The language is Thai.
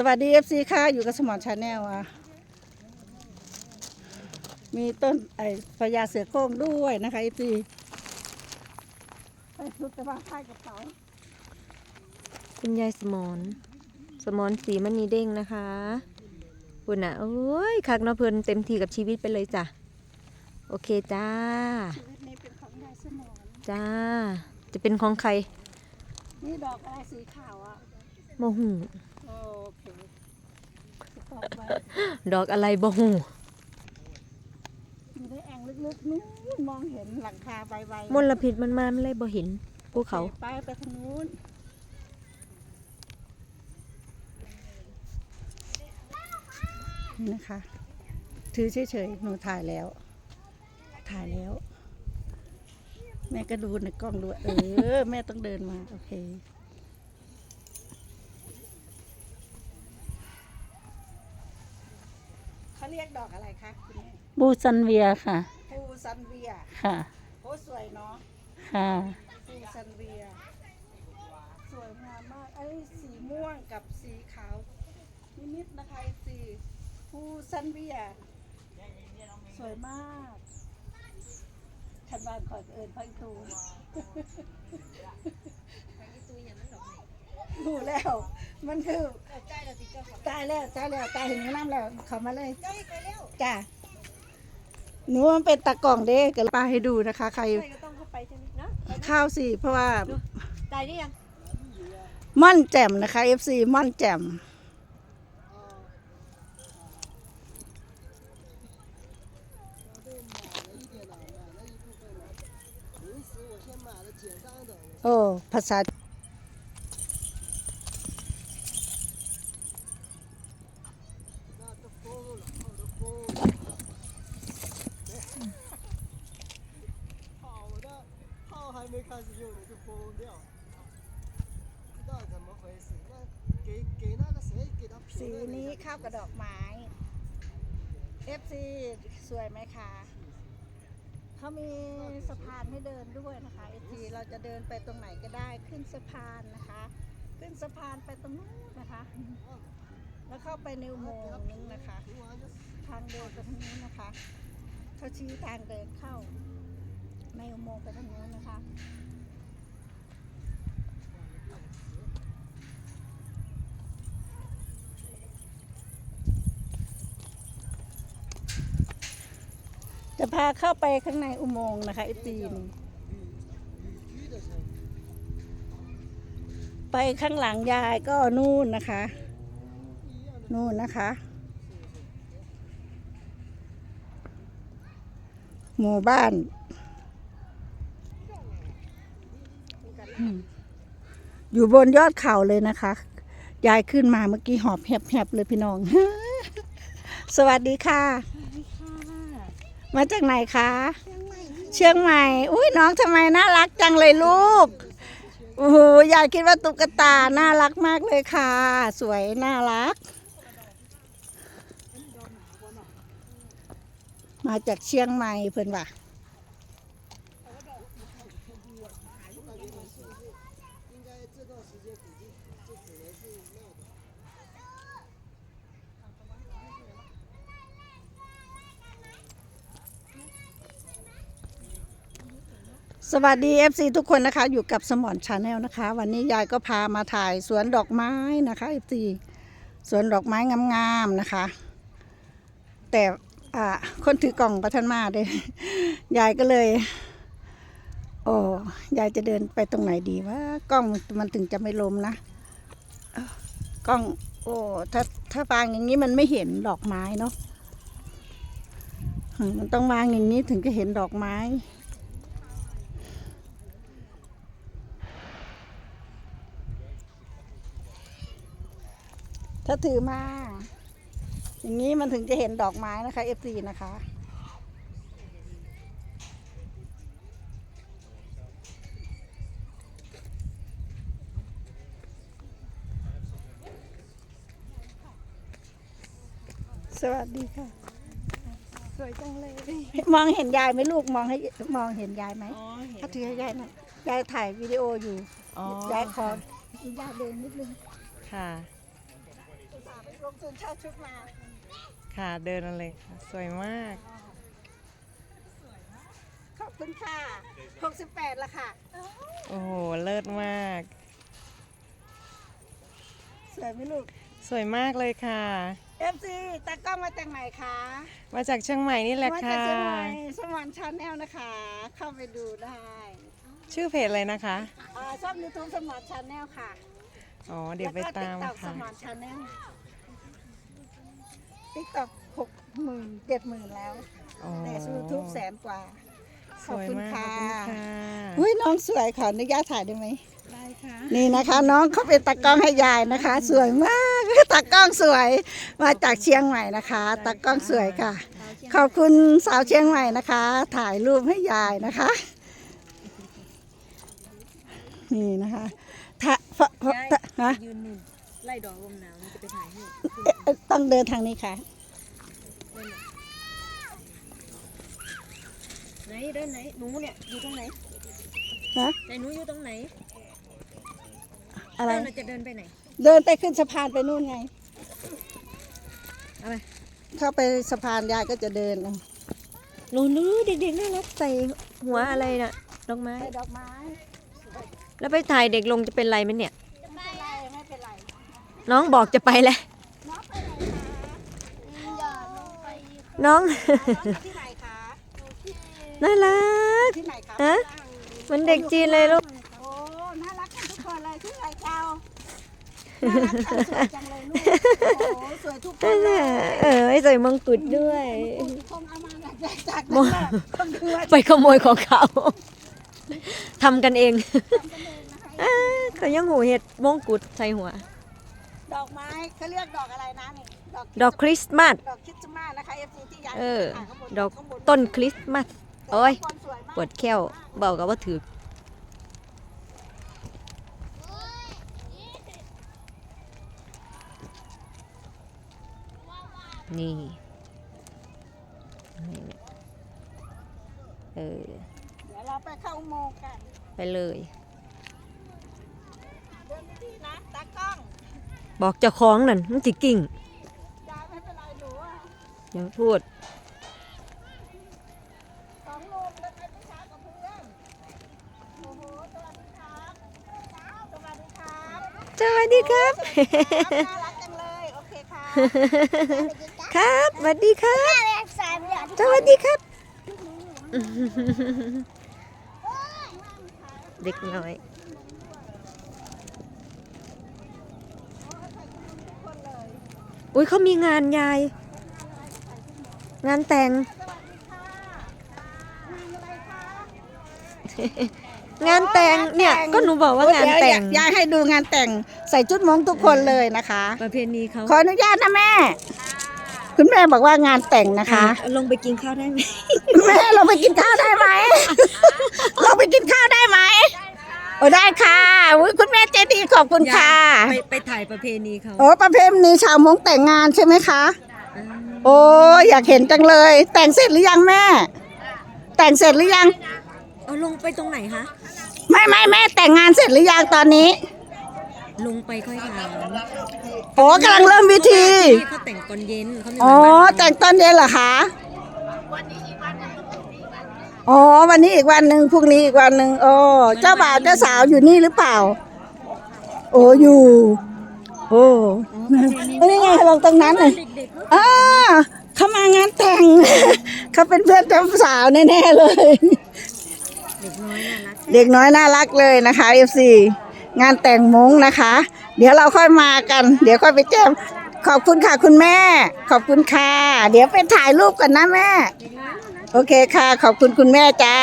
สวัสดีเอฟซีค่ะ อยู่กับสมอนชาแนลอะ มีต้นไอ้พญาเสือโคร่งด้วยนะคะเอฟซีไปสุดแต่ว่าค่ายกระเป๋าคุณยายสมอนสมอนสีมณีเด้งนะคะคุณน่ะ โอ้ยคักเนาะเพิ่นเต็มที่กับชีวิตไปเลยจ้ะ โอเคจ้า ชีวิตนี้เป็นของยายสมอนจ้า จะเป็นของใคร นี่ดอกอะไรสีขาวอะโมหู โอเคสต็อปไว้ ดอกอะไรบ่หูอยู่ในแอ่งลึกๆนู้นมองเห็นหลังคาใบใบมลพิษมันมามันเลยบ่เห็นภูเขา ไปไปทางนู้นนี่นะคะ ถือเฉยๆหนูถ่ายแล้ว ถ่ายแล้ว แม่ก็ดูในกล้องดูเออ แม่ต้องเดินมา โอเค เขาเรียก ดอกอะไรคะคุณแม่บูซันเวียค่ะฟูซันเวียค่ะ โอ้สวยเนาะค่ะฟูซันเวีย สวยงามมากไอ้สีม่วงกับสีขาวนิดๆนะคะไอ้สีฟูซันเวีย สวยมากขันบ้านขอเอิญพังตู ดูแล้ว มันคือตายแล้วตายแล้วตายเห็นน้ำแล้วเขามาเลยจ้าหนูมันเป็นตะกล่องเด้เกิดป้าให้ดูนะคะ ใครใครก็ต้องเข้าไปใช่ไหมนะข้าวสิเพราะว่าตายได้ยังม่อนแจ่มนะคะ FC ม่อนแจ่มโอ้ภาษา 还没开始用呢就崩掉，不知道怎么回事。那给给那个谁给他 สี 评论了 นี้ 一下 เข้ากับดอกไม้ FC สวยไหมคะ เขามีสะพานให้เดินด้วยนะคะ FC เราจะเดินไปตรงไหนก็ได้ขึ้นสะพานนะคะ ขึ้นสะพานไปตรงนู้นนะคะ แล้วเข้าไปในอุโมงค์นึงนะคะ 评完就 ทางเดินไปทางนู้นนะคะ เขาชี้ทางเดินเข้า ในอุโมงค์ไปทางโน้นนะคะจะพาเข้าไปข้างในอุโมงค์นะคะไอตีน ไปข้างหลังยายก็นู่นนะคะ นู่นนะคะ หมู่บ้าน อืมอยู่บนยอดเขาเลยนะคะ ยายขึ้นมาเมื่อกี้หอบแหบๆเลยพี่น้อง สวัสดีค่ะ มาจากไหนคะ เชียงใหม่ อุ้ยน้องทำไมน่ารักจังเลยลูก โอ้โห ยายคิดว่าตุ๊กตา น่ารักมากเลยค่ะ สวยน่ารัก มาจากเชียงใหม่เพื่อนว่ะ สวัสดี FC ทุกคนนะคะ อยู่กับสมอนชาแนลนะคะ วันนี้ยายก็พามาถ่ายสวนดอกไม้นะคะ FC สวนดอกไม้งามๆนะคะ แต่อ่าคนถือกล่องประทันมาเด้ยายก็เลยโอ้ยายจะเดินไปตรงไหนดีว่ากล้องมันถึงจะไม่ล้มนะกล้อง โอ้ถ้าถ้าวางอย่างนี้มันไม่เห็นดอกไม้เนาะอืมมันต้องวางอย่างนี้ถึงจะเห็นดอกไม้ ถ้าถือมา อย่างนี้มันถึงจะเห็นดอกไม้นะคะ F4 นะคะ สวัสดีค่ะ สวยจังเลยมองเห็นยายไหมลูกมองให้มองเห็นยายไหมถ้าถือให้ยายหน่อยยายถ่ายวิดีโออยู่อ๋อยายขออนุญาตเดินนิดนึงค่ะ สคุณเช่าชุดมาค่ะเดินมาเลยค่ะสวยมาก ขอบคุณค่ะ 68ละค่ะ โอ้โห เลิศมาก สวยไหมลูก สวยมากเลยค่ะ FC ตากล้องมาจากไหนคะมาจากเชียงใหม่นี่แหละมาจากค่ะเชียงใหม่สมอนชาแนลนะคะ เข้าไปดูได้ชื่อเพจอะไรนะคะ อ่าช่องยูทูบสมอนชาแนลค่ะอ๋อเดี๋ยวไปตามแล้วก็ TikTok สค่ะ มอนชาแนล ติ๊กต็อกหกหมื่นเจ็ดหมื่นแล้ว อ๋อแต่ยูทูบแสนกว่าสวยมากขขออบบคุคุณณค่ะค่ะอุ้ยน้องสวยขออนุญาตถ่ายได้ไหม ได้ค่ะ นี่นะคะน้องเขาเป็นตากล้องให้ยายนะคะ สวยมาก ตากล้องสวยมาจากเชียงใหม่นะคะตากล้องสวยค่ะ ขอบคุณสาวเชียงใหม่นะคะ ถ่ายรูปให้ยายนะคะ นี่นะคะถ้าฟฟถ้าฮะยืนหนึ่ง ไล่ดอกลมหนาวนี่จะไปถ่ายให้เอ๊ะต้องเดินทางนี้ค่ะ ไหนเดินไหนหนูเนี่ยอยู่ตรงไหนฮะไหนหนูอยู่ตรงไหนอะไรเราจะเดินไปไหน เดินไปขึ้นสะพานไปนู่นไงอะไรเข้าไปสะพานยายก็จะเดินหนูนูเด็กๆน่ารักใส่หัวอะไรน่ะดอกไม้ไปดอกไม้ แล้วไปถ่ายเด็กลงจะเป็นไรไหมเนี่ย ไม่เป็นไรไม่เป็นไร น้องบอกจะไปแล้วน้องที่ไหนคะน่ารักที่ไหนคะฮะเหมันเด็กจีนเลยลูกโอ้น่ารักกันทุกคนเลยที่ไหนเจ้าน่ารักค่ะสวยจังเลยลูกโอ้สวยทุกคนเลยเออไอ้ใส่มงกุฎด้วยคงเอามาจากจากนั่นแหละคงคือว่าไปขโมยของเขาทำกันเองเอ้ยเขายังหูเห็ดมงกุฎใส่หัว ดอกไม้เขาเรียกดอกอะไรนะนี่ดอกดอกคริสต์มาสดอกคริสต์มาสนะคะ FC ที่ยายเออถ่ายข้างบนดอกข้างบต้นคริสต์มาสโอ้ยข้างบนสวยมากปวดแค้วเบากับว่าถือนี่นี่เนี่ยเออ เดี๋ยวเราไปเข้าอุโมงค์กัน ไปเลย เดินดีๆนะตากล้อง บอกเจ้าของนั่นมันจิกิ่งยายไม่เป็นไรหนูอะอย่าพูดสองโลแล้วไปไม่ช้ากับเพื่อนโอ้โหสวัสดีครับสวัสดีครับสวัสดีครับน่ารักจังเลยโอเคค่ะครับสวัสดีครับ สวัสดีครับ เด็กน้อย อุ้ยเขามีงานยาย งานแต่ง งานแต่งเนี่ยก็หนูบอกว่างานแต่งยายให้ดูงานแต่งใส่ชุดมงทุกคนเลยนะคะ ประเพณีเขาขออนุญาตนะแม่ คุณแม่บอกว่างานแต่งนะคะอะลงไปกินข้าวได้ไหมแม่เราไปกินข้าวได้ไหมเราไปกินข้าวได้ไหมโอ้ได้ค่ะอุ๊ยคุณแม่ใจดีขอบคุณค่ะไปไปถ่ายประเพณีเขาโอ้ประเพณีชาวมงแต่งงานใช่ไหมคะ โอ้อยากเห็นจังเลย แต่งเสร็จหรือยังแม่ แต่งเสร็จหรือยัง เอาลงไปตรงไหนคะ ไม่ไม่แม่แต่งงานเสร็จหรือยังตอนนี้ ลงไปค่อยถามโอ้กำลังเริ่มพิธีที่เขาแต่งตอนเย็นเขาไม่อ๋อเหมือนบ้านเราแต่งตอนเย็นเหรอคะ อ๋อวันนี้อีกวันหนึ่งพรุ่งนี้อีกวันหนึ่งโอ้เจ้าบ่าวเจ้าสาวอยู่นี่หรือเปล่า โอ้อยู่ โอ้นี่ไงลงตรงนั้นเลยอ่าเขามางานแต่งเขาเป็นเพื่อนเจ้าสาวแน่ๆเลย เด็กน้อยน่ารักเลยนะคะ FC งานแต่งมงนะคะ เดี๋ยวเราค่อยมากัน เดี๋ยวค่อยไปแจ้งขอบคุณค่ะคุณแม่ ขอบคุณค่ะ เดี๋ยวไปถ่ายรูปกันนะแม่ โอเคค่ะ ขอบคุณคุณแม่จ้า